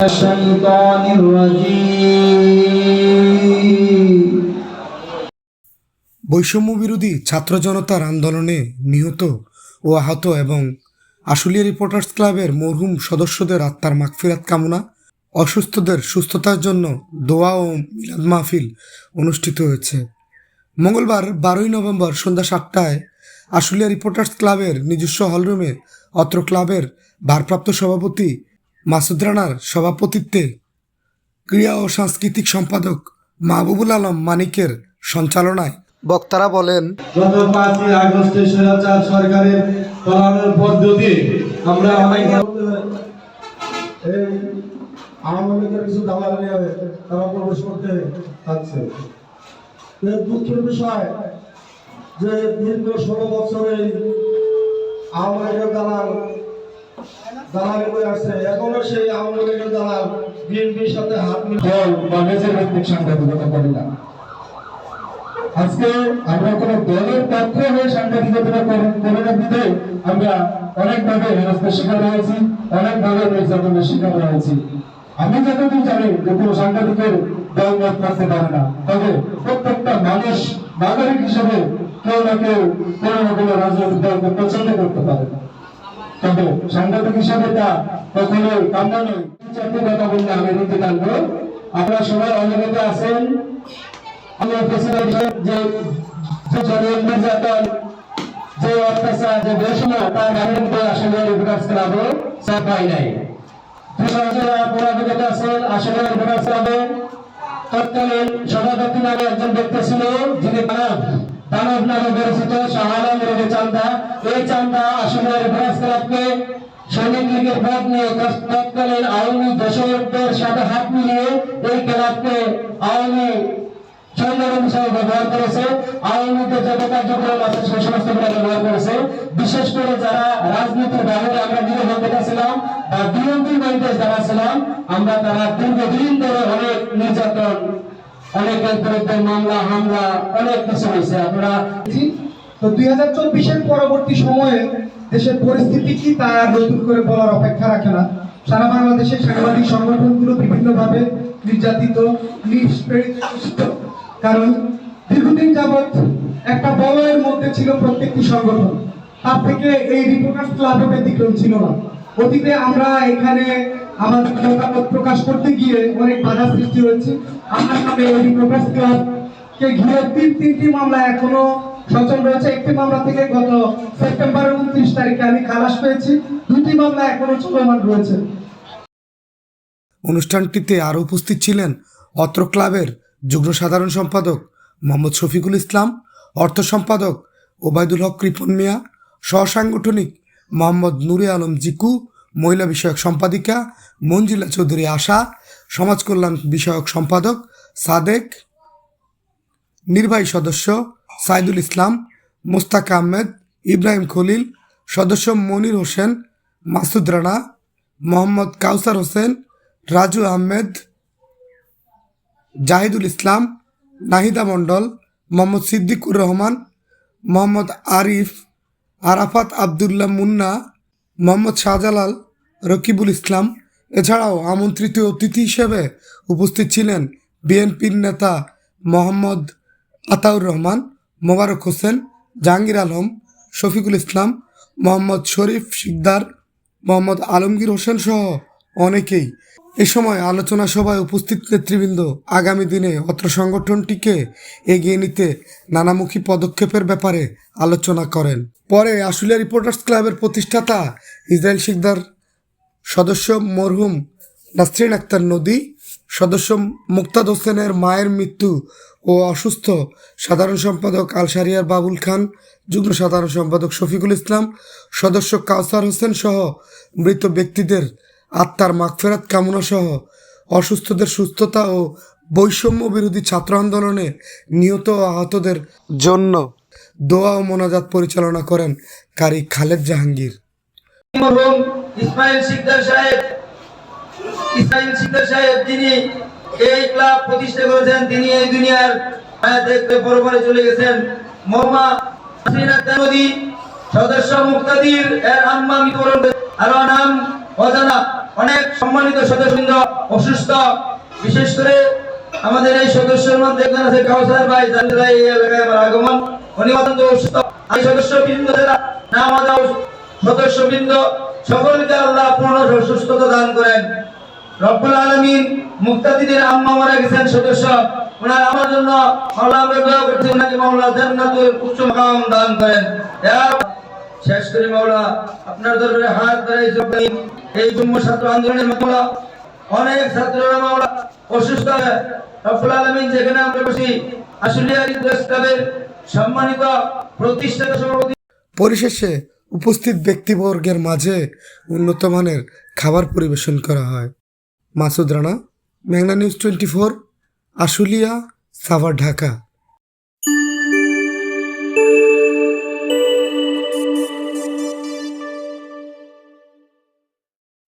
الشيطان الرجيم বৈষম্য বিরোধী ছাত্র জনতার আন্দোলনে নিহত ও আহত এবং আশুলিয়া রিপোর্টার্স ক্লাবের মরহুম সদস্যদের আত্মার মাগফিরাত কামনা অসুস্থদের সুস্থতার জন্য দোয়া ও মিলাদ মাহফিল অনুষ্ঠিত হয়েছে মঙ্গলবার বারোই নভেম্বর সন্ধ্যা সাতটায় আশুলিয়া রিপোর্টার্স ক্লাবের নিজস্ব হলরুমে অত্র ক্লাবের ভারপ্রাপ্ত সভাপতি মাসুদ রানার সভাপতিত্বে ক্রীড়া ও সাংস্কৃতিক সম্পাদক মাহবুবুল আলম মানিকের সঞ্চালনায়। বক্তারা বলেন গত পাঁচই আগস্টে স্বৈরাচার সরকারের পলানোর পদ্ধতি আমরা অনেক এই আওয়ামী লীগের কিছু দালাল নিয়ে তারা প্রবেশ করতে এর দুঃখের বিষয় যে দীর্ঘ ষোলো বছরে আওয়ামী লীগের দালাল দালালি করে আসছে। এখনও সেই আওয়ামী দালাল বিএনপির সাথে হাত মিলে দল বা মেজর ভিত্তিক সাংবাদিকতা করে না। আজকে আমরা দলের হয়ে সাংবাদিকতা করে- না দিতে আমরা অনেকভাবে শিকার হয়েছি অনেকভাবে নির্যাতনের শিকার হয়েছি আমি যতদূর জানি যে কোনো সাংবাদিকের দল মত করতে পারে না। তবে প্রত্যেকটা মানুষ নাগরিক হিসেবে কেউ না কেউ কোনো না কোনো রাজনৈতিক দলকে পছন্দ করতে পারে। তবে সাংবাদিক হিসাবে তা কখনোই কাম্য নয় চারটি কথা বললে আমি রুটি টানবো আপনারা সবাই অবগত আছেন। প্রেসিডেন্ট যে নির্যাতন, যে অত্যাচার, যে বেশনা তার গানের মধ্যে আসলে বিকাশ চাপ পাই নাই। সভাপতি নামে একজন ব্যক্তি ছিল, যিনি দানব দানব নামে পরিচিত শাহানা মুরগি চান্দা। এই চান্দা আসলে বিকাশ ক্লাবকে সৈনিক লীগের নিয়ে তৎকালীন আওয়ামী সাথে হাত মিলিয়ে এই ক্লাবকে আওয়ামী বিশেষ করে যারা রাজনীতির বাইরে আমরা নিরপেক্ষ ছিলাম বা বিএনপির বাড়িতে যারা ছিলাম, আমরা তারা দীর্ঘদিন ধরে অনেক নির্যাতন অনেকের বিরুদ্ধে মামলা, হামলা, অনেক কিছু হয়েছে। জি। তো দুই হাজার চব্বিশের পরবর্তী সময়ে দেশের পরিস্থিতি কি তা নতুন করে বলার অপেক্ষা রাখে না। সারা বাংলাদেশের সাংবাদিক সংগঠনগুলো বিভিন্নভাবে নির্যাতিত নিষ্পেষিত কারণ দীর্ঘদিন যাবৎ একটা বলয়ের মধ্যে ছিল প্রত্যেকটি সংগঠন। তার থেকে এই রিপোর্টার্স ক্লাবে ব্যতিক্রম ছিল না। অতীতে আমরা এখানে আমাদের মতামত প্রকাশ করতে গিয়ে অনেক বাধা সৃষ্টি হয়েছে। আমরা সামনে এই রিপোর্টার্স কে ঘিরে তিন, তিনটি মামলা এখনও সচল রয়েছে। একটি মামলা থেকে গত সেপ্টেম্বরের উনত্রিশ তারিখে আমি খালাস পেয়েছি। দুটি মামলা এখনও চলমান রয়েছে। অনুষ্ঠানটিতে আরও উপস্থিত ছিলেন অত্র ক্লাবের যুগ্ম সাধারণ সম্পাদক মোহাম্মদ শফিকুল ইসলাম, অর্থ সম্পাদক ওবায়দুল হক কৃপন মিয়া, সহসাংগঠনিক মোহাম্মদ নুরে আলম জিকু মহিলা বিষয়ক সম্পাদিকা মঞ্জিলা চৌধুরী আশা, সমাজ কল্যাণ বিষয়ক সম্পাদক সাদেক, নির্বাহী সদস্য সাইদুল ইসলাম, মোস্তাক আহমেদ, ইব্রাহিম খলিল, সদস্য মনির হোসেন, মাসুদ রানা, মোহাম্মদ কাউসার হোসেন, রাজু আহমেদ, জাহিদুল ইসলাম, নাহিদা মণ্ডল, মোহাম্মদ সিদ্দিকুর রহমান, মোহাম্মদ আরিফ, আরাফাত আবদুল্লাহ মুন্না মোহাম্মদ শাহজালাল, রকিবুল ইসলাম। এছাড়াও আমন্ত্রিত অতিথি হিসেবে উপস্থিত ছিলেন বিএনপির নেতা মোহাম্মদ আতাউর রহমান, মোবারক হোসেন, জাহাঙ্গীর আলম, শফিকুল ইসলাম, মোহাম্মদ শরীফ শিকদার, মোহাম্মদ আলমগীর হোসেন সহ অনেকেই এ সময় আলোচনা সভায় উপস্থিত নেতৃবৃন্দ আগামী দিনে অত্র সংগঠনটিকে এগিয়ে নিতে নানামুখী পদক্ষেপের ব্যাপারে আলোচনা করেন। পরে আশুলিয়া রিপোর্টার্স ক্লাবের প্রতিষ্ঠাতা ইসরায়েল শিকদার সদস্য মরহুম নাসরিন আক্তার নদী, সদস্য মুক্তাদ হোসেনের মায়ের মৃত্যু ও অসুস্থ সাধারণ সম্পাদক আলশারিয়ার বাবুল খান, যুগ্ম সাধারণ সম্পাদক শফিকুল ইসলাম, সদস্য কাউসার হোসেন সহ মৃত ব্যক্তিদের আত্মার মাগফেরাত কামনা সহ অসুস্থদের সুস্থতা ও বৈষম্য বিরোধী ছাত্র আন্দোলনে নিহত ও আহতদের জন্য দোয়া ও মোনাজাত পরিচালনা করেন কারি খালেদ জাহাঙ্গীর। ইসমাইল সিকদার সাহেব এই ক্লাব প্রতিষ্ঠা করেছেন, তিনি এই দুনিয়ার দেখতে পরপরে চলে গেছেন। সদস্য মুক্তাদির, এর আম্মা আরও নাম, অজানা। অনেক সম্মানিত সদস্যবৃন্দ, অসুস্থ, বিশেষ করে আমাদের এই সদস্যের মধ্যে একজন আছে কাউসার ভাই ভাই এই এলাকায় আমার আগমন। উনি অত্যন্ত অসুস্থ। এই সদস্যবৃন্দ যারা, নাম আদাও সদস্যবৃন্দ, সকলকে আল্লাহ পূর্ণ সুস্থতা দান করেন। রব্বুল আলমিন মুক্তাদিদের আম্মা মারা গেছেন সদস্য। ওনার আমার জন্য মাওলা আমরা দোয়া করছি ওনাকে জান্নাতুল উচ্চ মাকাম দান করেন। শেষ করে মাওলা, আপনার দরবারে হাত ধরে এই জম্মু ছাত্র আন্দোলনের মাওলা, অনেক ছাত্ররা মাওলা অসুস্থ হয়ে রব্বুল আলামিন যেখানে আমরা বসি, আশুলিয়া রিদওয়াস ক্লাবের সম্মানিত প্রতিষ্ঠাতা সভাপতি। পরিশেষে উপস্থিত ব্যক্তিবর্গের মাঝে উন্নত মানের খাবার পরিবেশন করা হয়। মাসুদ রানা মেঘনা news twenty four, Ashulia, Savar, Dhaka.